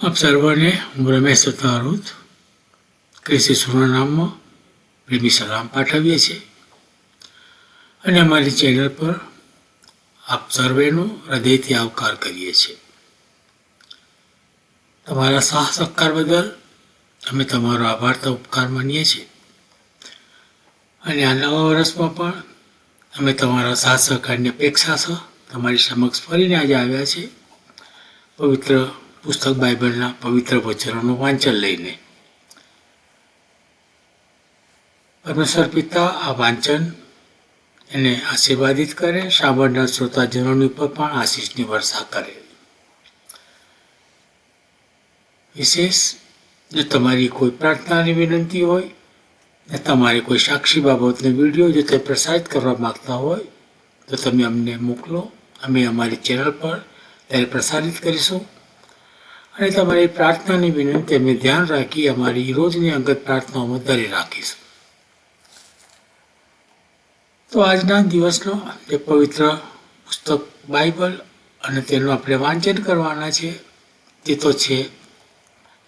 આપ સર્વને હું રમેશ સત્તારૂત કૃષિ સોના નામમાં પ્રેમી સલામ પાઠવીએ છીએ અને અમારી ચેનલ પર આપ સર્વેનો હૃદયથી આવકાર કરીએ છીએ તમારા સાહ સહકાર બદલ અમે તમારો આભાર તો ઉપકાર માનીએ છીએ અને આ નવા વર્ષમાં પણ અમે તમારા સાથ સહકારની અપેક્ષા સહ તમારી સમક્ષ ફરીને આજે આવ્યા છીએ પવિત્ર પુસ્તક બાઇબલના પવિત્ર વચનોનું વાંચન લઈને. પરમેશ્વર પિતા આ વાંચન એને આશીર્વાદિત કરે, સાંભળનાર શ્રોતાજનોની ઉપર પણ આશીષની વર્ષા કરે. વિશેષ, જો તમારી કોઈ પ્રાર્થનાની વિનંતી હોય, ને તમારી કોઈ સાક્ષી બાબતનો વીડિયો જો તે પ્રસારિત કરવા માગતા હોય, તો તમે અમને મોકલો. અમે અમારી ચેનલ પર ત્યારે પ્રસારિત કરીશું. અને તમારી પ્રાર્થનાની વિનંતી અમે ધ્યાન રાખી અમારી રોજની અંગત પ્રાર્થનાઓમાં ધરી રાખીશું. તો આજના દિવસનો જે પવિત્ર પુસ્તક બાઇબલ અને તેનું આપણે વાંચન કરવાના છે. તે તો છે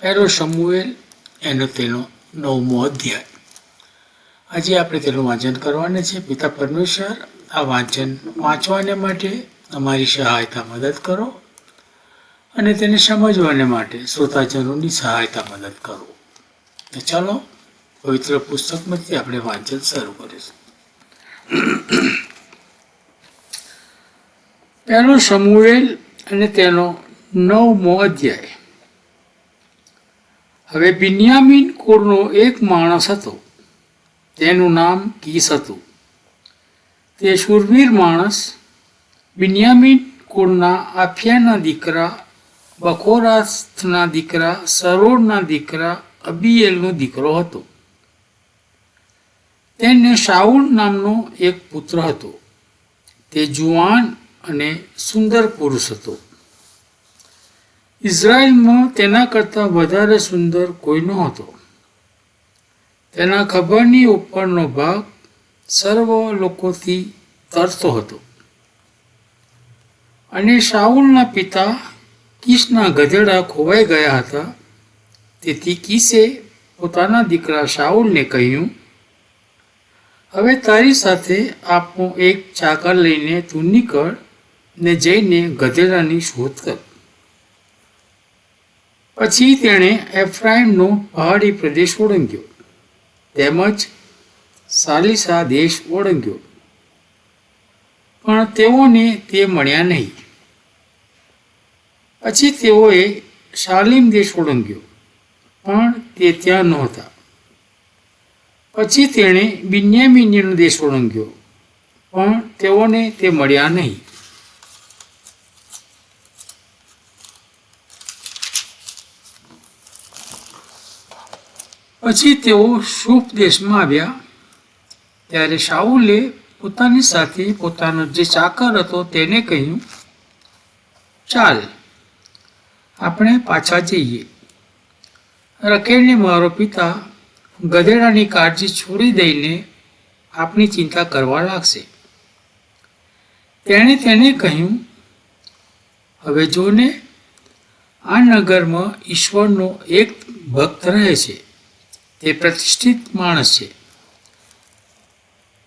પહેલો સમુએલ એનો તેનો નવમો અધ્યાય. આજે આપણે તેનું વાંચન કરવાના છે. પિતા પરમેશ્વર, આ વાંચન વાંચવાને માટે અમારી સહાયતા મદદ કરો. અને તેને સમજવાને માટે શ્રોતાજનોની સહાયતા મદદ કરો. તો ચાલો, પવિત્ર પુસ્તકમાંથી આપણે વાંચન શરૂ કરીશું. પહેલો સમુએલ અને તેનો નવમો અધ્યાય. હવે બિન્યામીન કુળનો એક માણસ હતો. તેનું નામ કીસ હતું. તે શૂરવીર માણસ બિન્યામીન કુળના આફિયાના દીકરા બકોરાથના દીકરા, સરોડના દીકરા અબીએલનો દીકરો હતો. તેને શાઉલ નામનો એક પુત્ર હતો. તે જુવાન અને સુંદર પુરુષ હતો. ઇઝરાયલમાં તેના કરતાં વધારે સુંદર કોઈ નહોતો. તેના ખબરની ઉપરનો ભાગ સર્વ લોકોથી તરતો હતો. અને શાઉલના પિતા કીસના ગધેડા ખોવાઈ ગયા હતા. તેથી કીસે પોતાના દીકરા શાહુલને કહ્યું, હવે તારી સાથે આપણો એક ચાકર લઈને તું નીકળ ને જઈને ગધેડાની શોધ કર. પછી તેણે એફ્રાઇમનો પહાડી પ્રદેશ ઓળંગ્યો. તેમજ સાલિસા દેશ ઓળંગ્યો. પણ તેઓને તે મળ્યા નહીં. પછી તેઓએ શાલીમ દેશ ઓળંગ્યો, પણ તે ત્યાં નહોતા. પછી તેણે બિન્યામિનીનો દેશ ઓળંગ્યો, પણ તેઓને તે મળ્યા નહીં. પછી તેઓ શુભ દેશમાં આવ્યા. ત્યારે શાહુલે પોતાની સાથે પોતાનો જે ચાકર હતો તેને કહ્યું, ચાલ આપણે પાછા જઈએ. રકેલને મારો પિતા ગધેડાની કાળજી છોડી દઈને આપણી ચિંતા કરવા લાગશે. તેણે તેને કહ્યું, હવે જોને આ નગરમાં ઈશ્વરનો એક ભક્ત રહે છે, તે પ્રતિષ્ઠિત માણસ છે.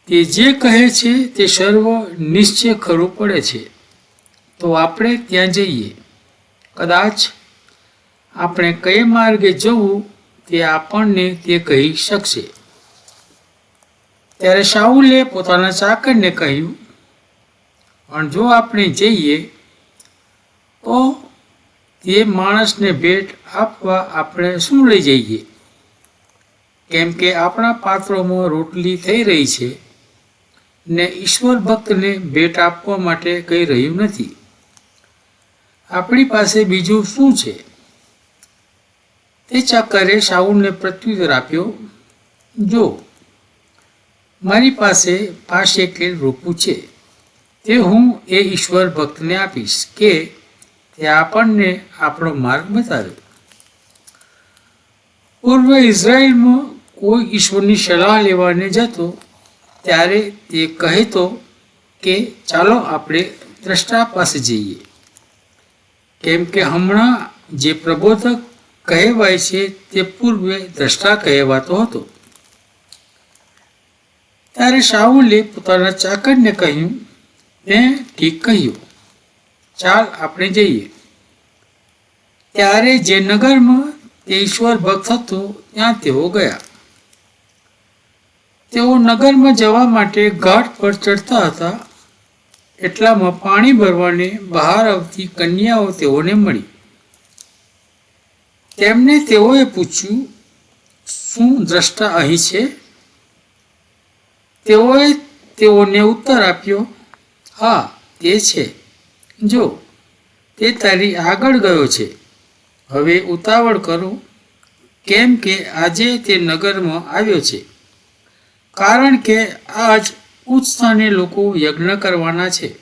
તે જે કહે છે તે સર્વ નિશ્ચય ખરું પડે છે. તો આપણે ત્યાં જઈએ. કદાચ આપણે કઈ માર્ગે જવું તે આપણને તે કહી શકશે. ત્યારે શાહુલે પોતાના ચાકરને કહ્યું, પણ જો આપણે જઈએ, તો તે માણસને ભેટ આપવા આપણે શું લઈ જઈએ? કેમ કે આપણા પાત્રોમાં રોટલી થઈ રહી છે ને ઈશ્વર ભક્તને ભેટ આપવા માટે કંઈ રહ્યું નથી. આપણી પાસે બીજું શું છે? તે ચક્કરે શાઉલને પ્રત્યુત્તર આપ્યો, જો, મારી પાસે પાંચ શેકેલ રોપું છે, તે હું એ ઈશ્વર ભક્તને આપીશ કે તે આપણને આપણો માર્ગ બતાવે. પૂર્વ ઇઝરાયલમાં કોઈ ઈશ્વરની સલાહ લેવાને જતો, ત્યારે તે કહેતો કે, ચાલો આપણે દ્રષ્ટા પાસે જઈએ. કેમ કે હમણાં જે પ્રબોધક કહેવાય છે તે પૂર્વે દ્રષ્ટા કહેવાતો હતો. ત્યારે શાહુલે પોતાના ચાકરને કહ્યું તે ઠીક કહ્યું. ચાલ આપણે જઈએ. ત્યારે જે નગરમાં તે ઈશ્વર ભક્ત હતો, ત્યાં તેઓ ગયા. તેઓ નગરમાં જવા માટે ઘાટ પર ચડતા હતા એટલામાં પાણી ભરવાને બહાર આવતી કન્યાઓ તેઓને મળી. તેમને તેઓએ પૂછ્યું, શું દ્રષ્ટા અહીં છે? તેઓએ તેઓને ઉત્તર આપ્યો, હા, તે છે. જો, તે તારી આગળ ગયો છે. હવે ઉતાવળ કરો, કેમ કે આજે તે નગરમાં આવ્યો છે. કારણ કે આજ ઉચ્ચ સ્થાને લોકો યજ્ઞ કરવાના છે.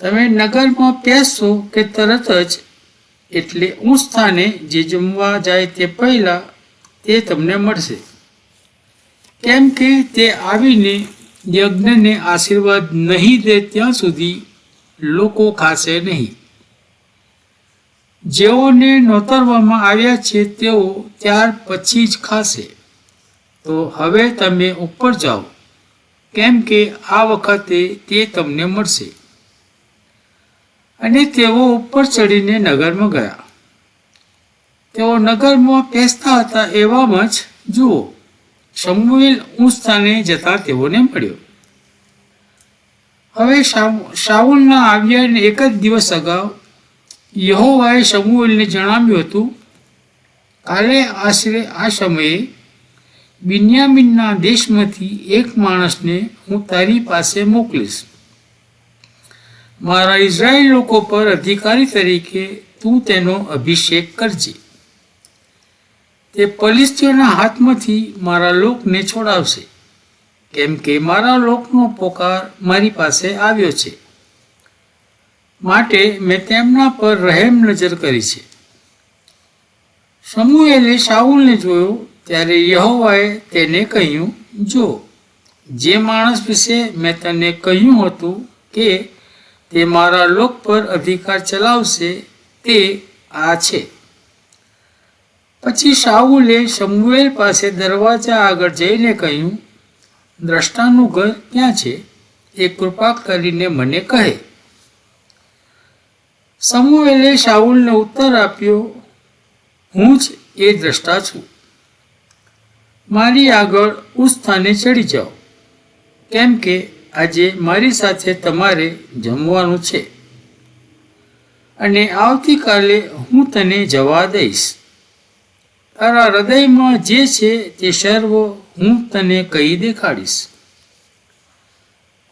તમે નગરમાં પેસશો કે તરત જ એટલે ઊંચ સ્થાને જે જમવા જાય તે પહેલાં તે તમને મળશે. કેમ કે તે આવીને યજ્ઞને આશીર્વાદ નહીં દે ત્યાં સુધી લોકો ખાશે નહીં. જેઓને નોતરવામાં આવ્યા છે તેઓ ત્યાર પછી જ ખાશે. તો હવે તમે ઉપર જાઓ. કેમ કે આ વખતે તે તમને મળશે. અને તેઓ ઉપર ચડીને નગરમાં ગયા. તેઓ નગરમાં પેસતા હતા એવામાં જ, જુઓ શમુએલ ઊંચ સ્થાને જતા તેઓને મળ્યો. હવે શાઉ- શાઉલના આવ્યાને એક જ દિવસ અગાઉ યહોવાએ શમુએલને જણાવ્યું હતું, કાલે આશરે આ સમયે બિન્યામીનના દેશમાંથી એક માણસને હું તારી પાસે મોકલીશ. મારા ઇઝરાયલ લોકો પર અધિકારી તરીકે તું તેનો અભિષેક કરજે. તે પલિસ્તીઓના હાથમાંથી મારા લોકને છોડાવશે, કેમ કે મારા લોકનો પોકાર મારી પાસે આવ્યો છે. માટે મેં તેમના પર રહેમ નજર કરી છે. સમુએલે શાઉલને જોયો ત્યારે યહોવાએ તેને કહ્યું, જો, જે માણસ વિશે મેં તને કહ્યું હતું કે તે મારા લોક પર અધિકાર ચલાવશે, તે આ છે. પછી શાહુલે સમુએલ પાસે દરવાજા આગળ જઈને કહ્યું, દ્રષ્ટાનું ઘર ક્યાં છે? એ કૃપા કરીને મને કહે. સમુએલે શાહુલને ઉત્તર આપ્યો, હું જ એ દ્રષ્ટા છું. મારી આગળ ઉસ સ્થાને ચડી જાઓ. કેમ કે આજે મારી સાથે તમારે જમવાનું છે. અને આવતીકાલે હું તને જવા દઈશ. તારા હૃદયમાં જે છે તે સર્વ હું તને કહી દેખાડીશ.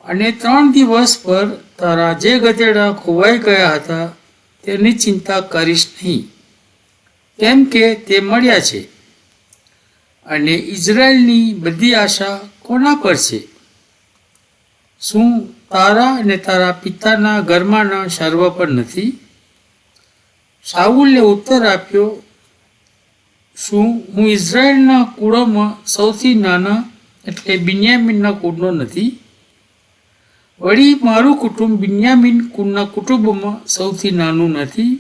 અને ત્રણ દિવસ પર તારા જે ગધેડા ખોવાઈ ગયા હતા, તેની ચિંતા કરીશ નહીં. કેમ કે તે મળ્યા છે. અને ઇઝરાયલની બધી આશા કોના પર છે? શું તારા અને તારા પિતાના ઘરમાંના સર્વ પર નથી? સાઉલે ઉત્તર આપ્યો, શું હું ઇઝરાયલના કુળોમાં સૌથી નાના એટલે બિન્યામીનના કુળનો નથી? વળી મારું કુટુંબ બિન્યામીન કુળના કુટુંબમાં સૌથી નાનું નથી?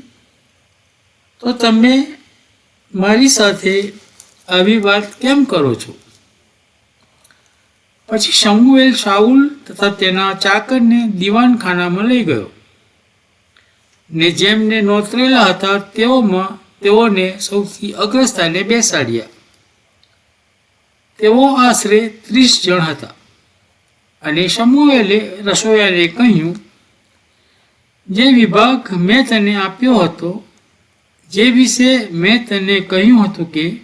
તો તમે મારી સાથે આવી વાત કેમ કરો છો? પછી શમુએલ શાઉલ તથા તેના ચાકરને દીવાનખાનામાં લઈ ગયો. ને જેમને નોતરેલા હતા તેઓમાં તેઓને સૌથી અગ્રસ્થાને બેસાડ્યા. તેઓ આશરે ત્રીસ જણ હતા. અને શમુએલે રસોયાને કહ્યું, જે વિભાગ મેં તને આપ્યો હતો, જે વિશે મેં તને કહ્યું હતું કે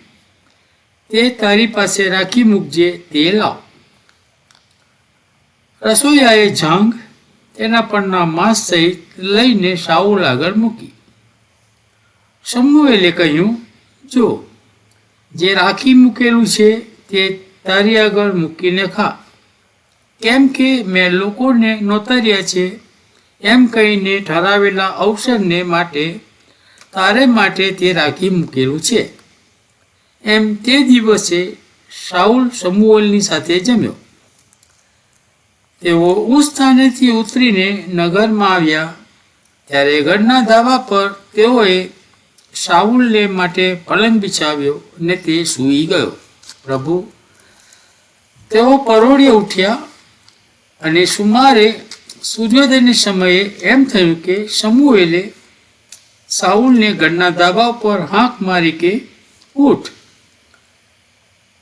તે તારી પાસે રાખી મૂકજે તે લાવ. રસોઈયાએ જાંગ તેના પરના માંસ સહિત લઈને શાઉલ આગળ મૂકી. શમુએલે કહ્યું, જો, જે રાખી મૂકેલું છે તે તારી આગળ મૂકીને ખા. કેમ કે મેં લોકોને નોતર્યા છે, એમ કહીને ઠરાવેલા અવસરને માટે, તારે માટે તે રાખી મૂકેલું છે. એમ તે દિવસે શાઉલ સમુએલની સાથે જમ્યો. તેઓ ઉચ્ચ સ્થાનેથી ઉતરીને નગરમાં આવ્યા. ત્યારે ગઢના ધાબા પર તેઓએ શાઉલને માટે પલંગ બિછાવ્યો અને તે સૂઈ ગયો. પ્રભુ, તેઓ પરોળીએ ઉઠ્યા અને સુમારે સૂર્યોદયના સમયે એમ થયું કે સમુએલે સાઉલને ગઢના ધાબા પર હાંક મારી કે, ઉઠ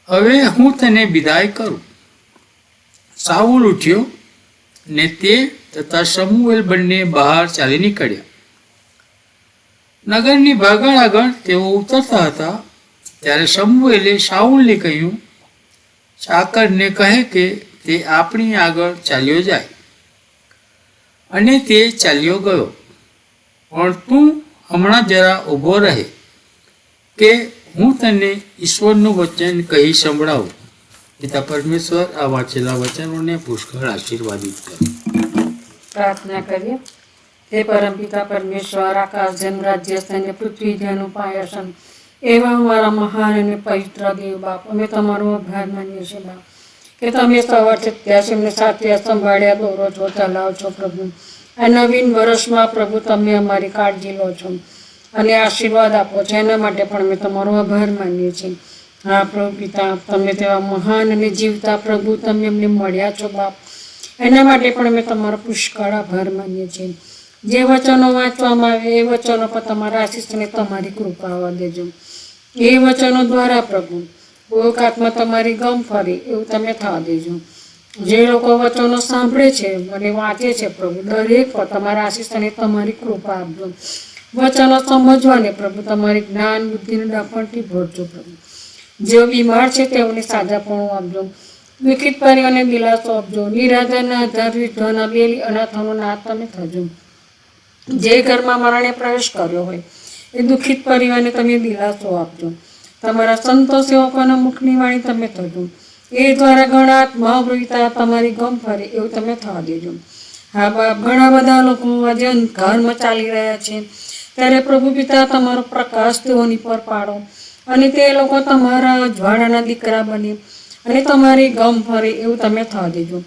હવે હું તને વિદાય કરું. સાઉલ ઉઠ્યો ને તે તથા સમુએલ બંને બહાર ચાલી નીકળ્યા. નગરની ભાગળ આગળ તેઓ ઉતરતા હતા ત્યારે સમુએલે સાઉલને કહ્યું, ચાકરને કહે કે તે આપણી આગળ ચાલ્યો જાય. અને તે ચાલ્યો ગયો. પણ તું હમણાં જરા ઊભો રહે કે હું તને ઈશ્વરનું વચન કહી સંભળાવું પિતા પરમેશ્વર આ વાંચેલા વચનોને પુષ્કળ આશીર્વાદિત કરે. પ્રાર્થના કરીએ. હે પરમપિતા પરમેશ્વર, આકાશ, જન, રાજ્ય અને પૃથ્વી જેનું પાયાસન એવા અમારા મહાન અને પવિત્ર દેવ બાપ, અમે તમારો આભાર માનીએ છીએ બાપ. કે તમે સવારથી ત્યાં એમને સાથે સંભાળ્યા દોરો છો ચલાવો છો પ્રભુ. આ નવીન વર્ષમાં પ્રભુ, તમે અમારી કાળજી લો છો. અને આશીર્વાદ આપો છો. એના માટે પણ અમે તમારો આભાર માનીએ છીએ. હા, પ્રભુ પિતા, તમે તેવા મહાન અને જીવતા પ્રભુ તમે એમને મળ્યા છો, બાપ. એના માટે પણ અમે તમારો પુષ્કળ આભાર માનીએ છીએ. જે વચનો વાંચવામાં આવે, એ વચનો પર તમારા આશીષને તમારી કૃપા આવવા દેજો. એ વચનો દ્વારા, પ્રભુ ઓકાતમાં તમારી ગમ ફરી એવું તમે થવા દેજો. જે લોકો વચનો સાંભળે છે અને વાંચે છે, પ્રભુ, દરેક પર તમારા આશીષને તમારી કૃપા આપજો. વચનો સમજવાને પ્રભુ, તમારી જ્ઞાન, બુદ્ધિને ડાપણથી ભરજો પ્રભુ. જેઓ બીમાર છે તેઓને સાજાપણું આપજો. દુઃખિત પરિવારને દિલાસો આપજો. નિરાધારના આધાર વિધ્વાના બેલી અનાથોનો નાથ તમે થજો. જે ઘરમાં મરણે પ્રવેશ કર્યો હોય, એ દુઃખિત પરિવારને તમે દિલાસો આપજો. તમારા સંતો સેવકોના મુખની વાણી તમે થજો. એ દ્વારા ઘણા મહાપ્રવિતા તમારી ગમ ફરે એવું તમે થવા દેજો. હા ઘણા બધા લોકો આજે અંધકારમાં ચાલી રહ્યા છે. ત્યારે પ્રભુ પિતા તમારો પ્રકાશ તેઓની પર પાડો. અને તે લોકો તમારા જ્વાળાના દીકરા બને અને તમારી ગમ ફરે એવું તમે થવા દેજો.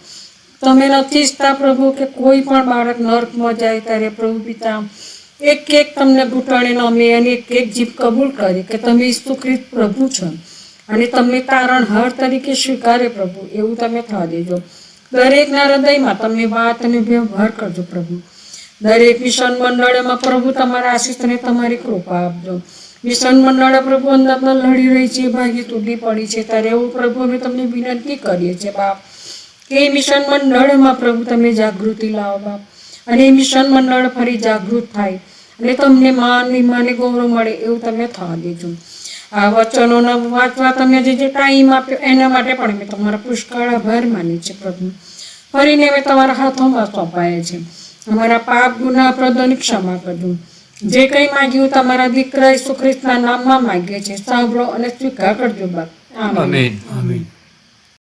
તમે નથી ઈચ્છતા પ્રભુ કે કોઈ પણ બાળક નર્કમાં જાય ત્યારે પ્રભુ પિતા એક એક તમને ઘૂંટણે નમે અને એક એક જીભ કબૂલ કરે કે તમે ઈસુ પ્રભુ છો. અને તમને તારણહાર તરીકે સ્વીકારે પ્રભુ, એવું તમે થવા દેજો. દરેકના હૃદયમાં તમે વાત અને વ્યવહાર કરજો પ્રભુ. દરેક મિશન મંડળમાં પ્રભુ તમારા આશીષને તમારી કૃપા આપજો. મિશન મંડળ પ્રભુ અંદરમાં લડી રહી છે ભાગી તૂટી પડી છે, ત્યારે એવું પ્રભુ અમે તમને વિનંતી કરીએ છીએ, બાપ. કે મિશન મંડળમાં પ્રભુ તમે જાગૃતિ લાવો, બાપ. અને એ મિશન મંડળ ફરી જાગૃત થાય અને તમને માન માને ગૌરવ મળે એવું તમે થવા દેજો. આ વચનોના વાંચવા તમે જે જે ટાઈમ આપ્યો એના માટે પણ મેં તમારા પુષ્કળ આભાર માની છે પ્રભુ. ફરીને અમે તમારા હાથોમાં સોંપાયા છે અમારા પાપ ગુના પ્રદોની ક્ષમા કરજો. જે કંઈ માંગ્યું તમારા દીકરા ઈસુ ખ્રિસ્તના નામમાં માંગીએ છીએ સાંભળો અને સ્વીકાર કરજો બાપ. આમેન. આમેન.